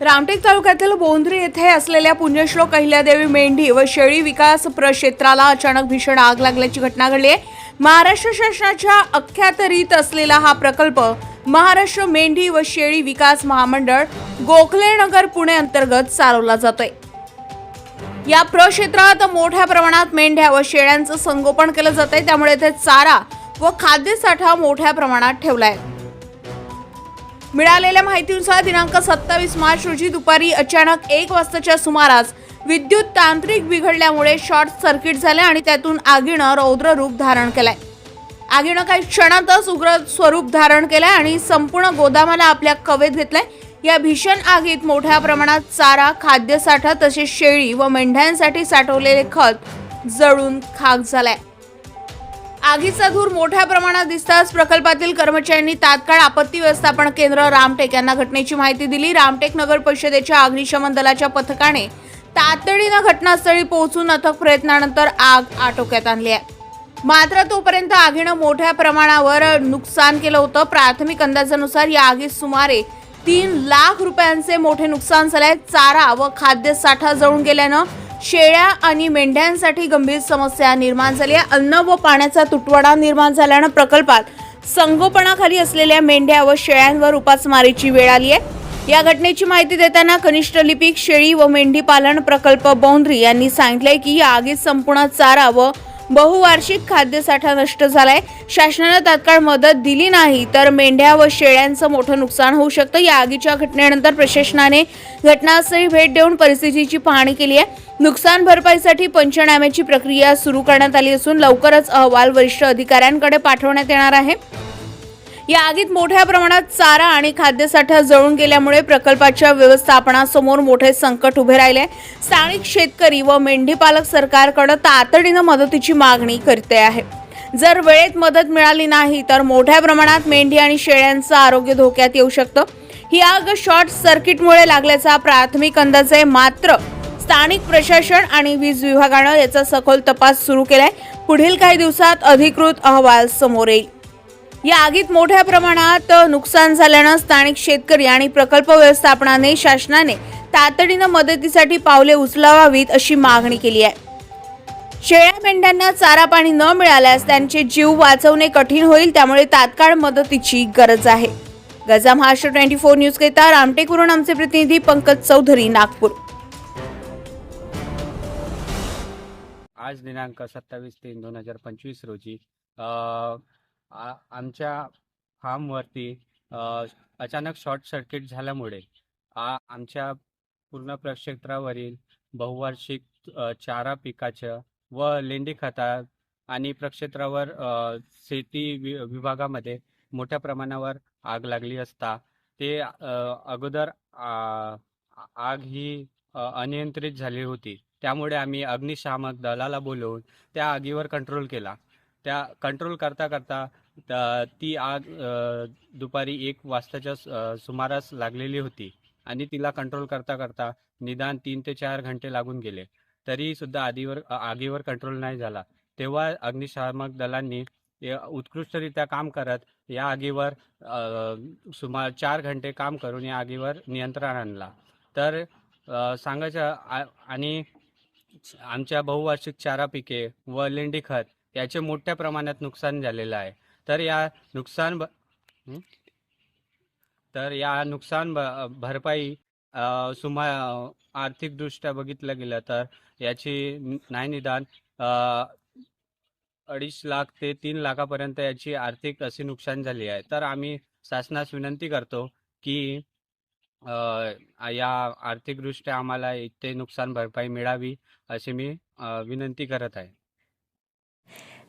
रामटेक तालुक्यातील बोंद्री येथे असलेल्या पुण्यश्लोक अहिल्यादेवी मेंढी व शेळी विकास प्रक्षेत्राला अचानक भीषण आग लागल्याची घटना घडली आहे. महाराष्ट्र शासनाच्या अख्यातरीत असलेला हा प्रकल्प महाराष्ट्र मेंढी व शेळी विकास महामंडळ गोखले नगर पुणे अंतर्गत चालवला जातोय. या प्रक्षेत्रात मोठ्या प्रमाणात मेंढ्या व शेळ्यांचं संगोपन केलं जात आहे त्यामुळे येथे चारा व खाद्यसाठा मोठ्या प्रमाणात ठेवला आहे. मिळालेल्या माहितीनुसार दिनांक सत्तावीस मार्च रोजी दुपारी अचानक एक वाजताच्या सुमारास विद्युत तांत्रिक बिघडल्यामुळे शॉर्ट सर्किट झाले आणि त्यातून आगीनं रौद्र रूप धारण केलंय. आगीनं काही क्षणातच उग्र स्वरूप धारण केलंय आणि संपूर्ण गोदामाला आपल्या कवेत घेतलंय. या भीषण आगीत मोठ्या प्रमाणात चारा खाद्यसाठा तसेच शेळी व मेंढ्यांसाठी साठवलेले खत जळून खाक झालाय. आगीचा धूर मोठ्या प्रमाणात दिसताच प्रकल्पातील कर्मचाऱ्यांनी तात्काळ आपत्ती व्यवस्थापन केंद्र रामटेक यांना घटनेची माहिती दिली. रामटेक नगर परिषदेच्या अग्निशमन दलाच्या पथकाने तातडीनं घटनास्थळी पोहोचून अथक प्रयत्नानंतर आग आटोक्यात आणली आहे. मात्र तोपर्यंत आगीनं मोठ्या प्रमाणावर नुकसान केलं होतं. प्राथमिक अंदाजानुसार या आगीत सुमारे तीन लाख रुपयांचे मोठे नुकसान झालंय. चारा व खाद्यसाठा जळून गेल्यानं शेळ्या आणि मेंढ्यांसाठी गंभीर समस्या निर्माण झाली आहे. अन्न व पाण्याचा तुटवडा निर्माण झाल्यानं प्रकल्पात संगोपनाखाली असलेल्या मेंढ्या व शेळ्यांवर उपासमारीची वेळ आली आहे. या घटनेची माहिती देताना कनिष्ठ लिपिक शेळी व मेंढी पालन प्रकल्प बौंद्री यांनी सांगितले की या आगीत संपूर्ण चारा व बहुवार्षिक खाद्यसाठा नष्ट झालाय. शासनानं तात्काळ मदत दिली नाही तर मेंढ्या व शेळ्यांचं मोठं नुकसान होऊ शकतं. या आगीच्या घटनेनंतर प्रशासनाने घटनास्थळी भेट देऊन परिस्थितीची पाहणी केली आहे. नुकसान भरपाईसाठी पंचनाम्याची प्रक्रिया सुरू करण्यात आली असून लवकरच अहवाल वरिष्ठ अधिकाऱ्यांकडे पाठवण्यात येणार आहे. या आगीत मोठ्या प्रमाणात चारा आणि खाद्यसाठा जळून गेल्यामुळे प्रकल्पाच्या व्यवस्थापनासमोर मोठे संकट उभे राहिले स्थानिक शेतकरी व मेंढीपालक सरकारकडे तातडीनं मदतीची मागणी करते आहे. जर वेळेत मदत मिळाली नाही तर मोठ्या प्रमाणात मेंढी आणि शेळ्यांचं आरोग्य धोक्यात येऊ शकतं. ही आग शॉर्ट सर्किटमुळे लागल्याचा प्राथमिक अंदाज आहे. मात्र स्थानिक प्रशासन आणि वीज विभागानं याचा सखोल तपास सुरू केलाय. पुढील काही दिवसात अधिकृत अहवाल समोर येईल. या आगीत मोठ्या प्रमाणात नुकसान झाल्यानं स्थानिक शेतकरी आणि प्रकल्प व्यवस्थापनाने शासनाने तातडीनं मदतीसाठी पावले उचलावावीत अशी मागणी केली आहे. शेळ्या मेंढ्यांना चारा पाणी न मिळाल्यास त्यांचे जीव वाचवणे कठीण होईल त्यामुळे तात्काळ मदतीची गरज आहे. Gaja Maharashtra twenty four news करिता रामटेकवरून आमचे प्रतिनिधी पंकज चौधरी नागपूर. आज दिनांक सत्तावीस तीन दोन हजार पंचवीस रोजी आमच्या फार्मवरती अचानक शॉर्ट सर्किट झाल्यामुळे आ- आमच्या पूर्ण प्रक्षेत्रावरील बहुवार्षिक चारा पिकाचं व लेंडी खता आणि प्रक्षेत्रावर शेती वि विभागामध्ये मोठ्या प्रमाणावर आग लागली असता ते अगोदर आ- आग ही अनियंत्रित झाली होती. त्यामुळे आम्ही अग्निशामक दलाला बोलवून त्या आगीवर कंट्रोल केला. त्या कंट्रोल करता करता ती आग दुपारी एक वाजताच्या सुमारास लागलेली होती आणि तिला कंट्रोल करता करता निदान तीन ते चार घंटे लागून गेले. तरी सुद्धा आधीवर आगीवर कंट्रोल नाही झाला. तेव्हा अग्निशामक दलांनी उत्कृष्टरित्या काम करत या आगीवर सुमार चार घंटे काम करून या आगीवर नियंत्रण आणला. तर सांगायचं आणि आमच्या बहुवार्षिक चारा पिके व लेंडी खत याचे मोठ्या प्रमाणात नुकसान झालेलं आहे. तर या नुकसान ब तर या नुकसान भरपाई सुमा आर्थिकदृष्ट्या बघितलं गेलं तर याची नाही निदान अडीच लाख ते तीन लाखापर्यंत याची आर्थिक अशी नुकसान झाली आहे. तर आम्ही शासनास विनंती करतो की या आर्थिकदृष्ट्या आम्हाला इथे नुकसान भरपाई मिळावी अशी मी विनंती करत आहे.